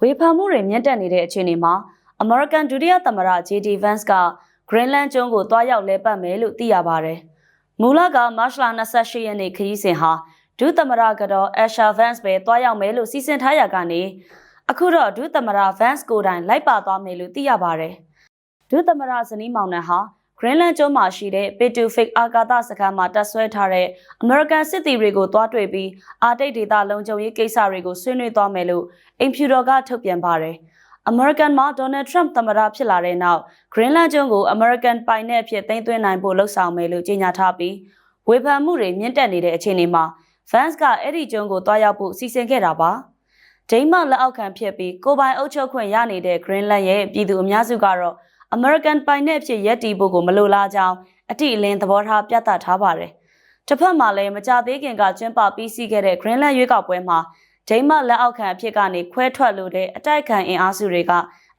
ဝေဖန်မှုတွေမြင့်တက်နေတဲ့အခြေအနေမှာ American ဒုတိယသမ္မတ JD Vance က Greenland ကျွန်းကိုတွားရောက်လဲပတ်မယ်လို့သိရပါတယ်။မူလကမတ်လ28ရက်နေ့ခရီးစဉ်ဟာဒုသမ္မတကတော့ Asher Vance ပဲတွားရောက်မယ်လို့စီစဉ်ထားရကနေအခုတော့ဒုသမ္မတ Vance ကိုယ်တိုင်လိုက်ပါသွားမယ်လို့သိရပါတယ်။ဒုသမ္မတဇနီးမောင်နှံဟာ Greenland ကျွန်းမှာရှိတဲ့ Pitufik အာကာသစခန်းမှာတပ်ဆွဲထားတဲ့ American စစ်သည်တွေကိုတွားတွေ့ပြီးအာတိတ်ဒေသလုံခြုံရေးကိစ္စတွေကိုဆွေးနွေးသွားမယ်လို့အိမ်ဖြူတော်ကထုတ်ပြန်ပါတယ်။ American မှာ Donald Trump သမ္မတဖြစ်လာတဲ့နောက် Greenland ကျွန်းကို American ပိုင်နယ်အဖြစ်သိမ်းသွင်းနိုင်ဖို့လှုံ့ဆော်မယ်လို့ကြေညာထားပြီးဝေဖန်မှုတွေမြင့်တက်နေတဲ့အခြေအနေမှာ Vance ကအဲ့ဒီကျွန်းကိုတွားရောက်ဖို့စီစဉ်ခဲ့တာပါ။ဒိန်းမတ်လက်အောက်ခံဖြစ်ပြီးကိုပိုင်အုပ်ချုပ်ခွင့်ရနေတဲ့ Greenland ရဲ့ပြည်သူအများစုကတော့ American ပိုင်နယ်အဖြစ်ရပ်တည်ဖို့ကိုမလိုလားကြောင်းအတိအလင်းသဘောထားပြသထားပါတယ်။တစ်ဖက်မှာလည်းမကြသေးခင်ကကျင်းပပြီးစီးခဲ့တဲ့ Greenland ရွေးကောက်ပွဲမှာဒိန်းမတ်လက်အောက်ခံအဖြစ်ကနေခွဲထွက်လို့တဲ့အတိုက်ခံအင်အားစုတွေက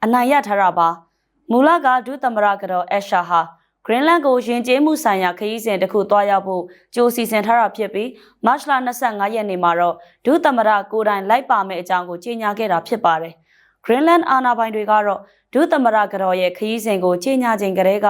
အနိုင်ရထားတာပါ။မူလကဒုသမ္မတကတော့အက်ရှာဟာ Greenland ကိုယဉ်ကျေးမှုဆိုင်ရာခရီးစဉ်တစ်ခုတွားရောက်ဖို့ကြိုးစီစဉ်ထားတာဖြစ်ပြီးမတ်လ25ရက်နေ့မှာတော့ဒုသမ္မတကိုတိုင်လိုက်ပါမယ့်အကြောင်းကိုကြေညာခဲ့တာဖြစ်ပါတယ်။ Greenland အာဏာပိုင်တွေကတော့ဒုသမ္မတကတော့ရဲ့ခရီးစဉ်ကိုကြေညာချိန်ကတည်းက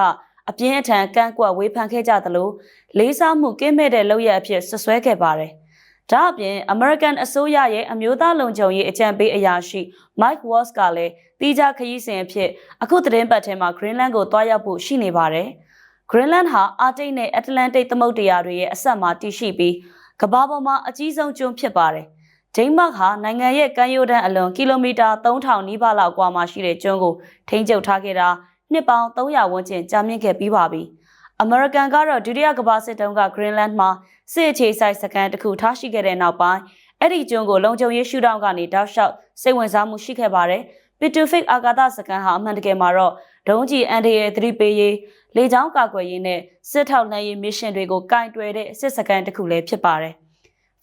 အပြင်းအထန်ကန့်ကွက်ဝေဖန်ခဲ့ကြသလိုလေးစားမှုကင်းမဲ့တဲ့လုပ်ရအဖြစ်ဆွဆွဲခဲ့ပါတယ်။ဒါအပြင် American အစိုးရရဲ့အမျိုးသားလုံခြုံရေးအကြံပေးအရာရှိ Mike Waltz ကလည်းတီးခြားခရီးစဉ်အဖြစ်အခုသတင်းပတ်ထဲမှာ Greenland ကိုတွားရောက်ဖို့ရှိနေပါတယ်။ Greenland ဟာအာတိတ်နဲ့ Atlantic သမုဒ္ဒရာတွေရဲ့အဆက်မှာတည်ရှိပြီးကမ္ဘာပေါ်မှာအကြီးဆုံးကျွန်းဖြစ်ပါတယ်။ ဒိန်းမတ်ဟာနိုင်ငံရဲ့ကမ်းရိုးတန်းအလွန်ကီလိုမီတာ3000နီးပါးလောက်ကွာမှာရှိတဲ့ကျွန်းကိုထိန်းချုပ်ထားခဲ့တာနှစ်ပေါင်း300ဝန်းကျင်ကြာမြင့်ခဲ့ပြီးပါပြီ။ American ကတော့ဒုတိယကမ္ဘာစစ်တုန်းက Greenland မှာစစ်အခြေစိုက်စခန်းတစ်ခုထားရှိခဲ့တဲ့နောက်ပိုင်းအဲ့ဒီကျွန်းကိုလုံခြုံရေးရှုထောင့်ကနေတောက်လျှောက်စိတ်ဝင်စားမှုရှိခဲ့ပါတယ်။ Pitufik အာကာသစခန်းဟာအမှန်တကယ်မှာတော့ဒုံးကျည်အန်ဒီရဲ့သတိပေးရေးလေကြောင်းကာကွယ်ရေးနဲ့စစ်ထောက်လှမ်းရေးမစ်ရှင်တွေကိုကင်တွယ်တဲ့စစ်စခန်းတစ်ခုလည်းဖြစ်ပါတယ်။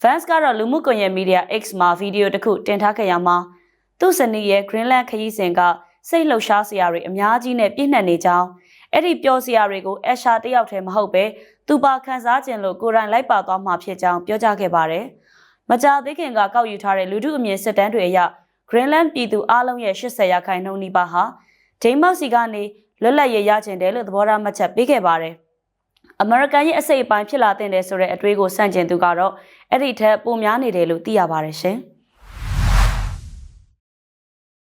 Vance ကတော့လူမှုကွန်ရက်မီဒီယာ X မှာဗီဒီယိုတစ်ခုတင်ထားခဲ့ရမှာသူ့ဇနီးရဲ့ Greenland ခရီးစဉ်ကစိတ်လှုပ်ရှားစရာတွေအများကြီးနဲ့ပြည့်နှက်နေကြောင်းအဲ့ဒီပျော်စရာတွေကိုအက်ရှာတယောက်တည်းမဟုတ်ပဲသူပါခန်းစားခြင်းလို့ကိုယ်တိုင်လိုက်ပါသွားမှာဖြစ်ကြောင်းပြောကြားခဲ့ပါတယ်။မကြာသေးခင်ကကောက်ယူထားတဲ့လူထုအမြင်စစ်တမ်းတွေအရ Greenland ပြည်သူအလုံးရဲ့80ရာခိုင်နှုန်းနီးပါးဟာဒိန်းမောက်စီကနေလွတ်လပ်ရေးရချင်တယ်လို့သဘောထားမှတ်ချက်ပေးခဲ့ပါတယ်။ American ရဲ့အစိတ်အပိုင်းဖြစ်လာတဲ့ဆိုတဲ့အတွေးကိုစန့်ကျင်သူကတော့အဲ့ဒီထက်ပိုများနေတယ်လို့သိရပါတယ်ရှင်။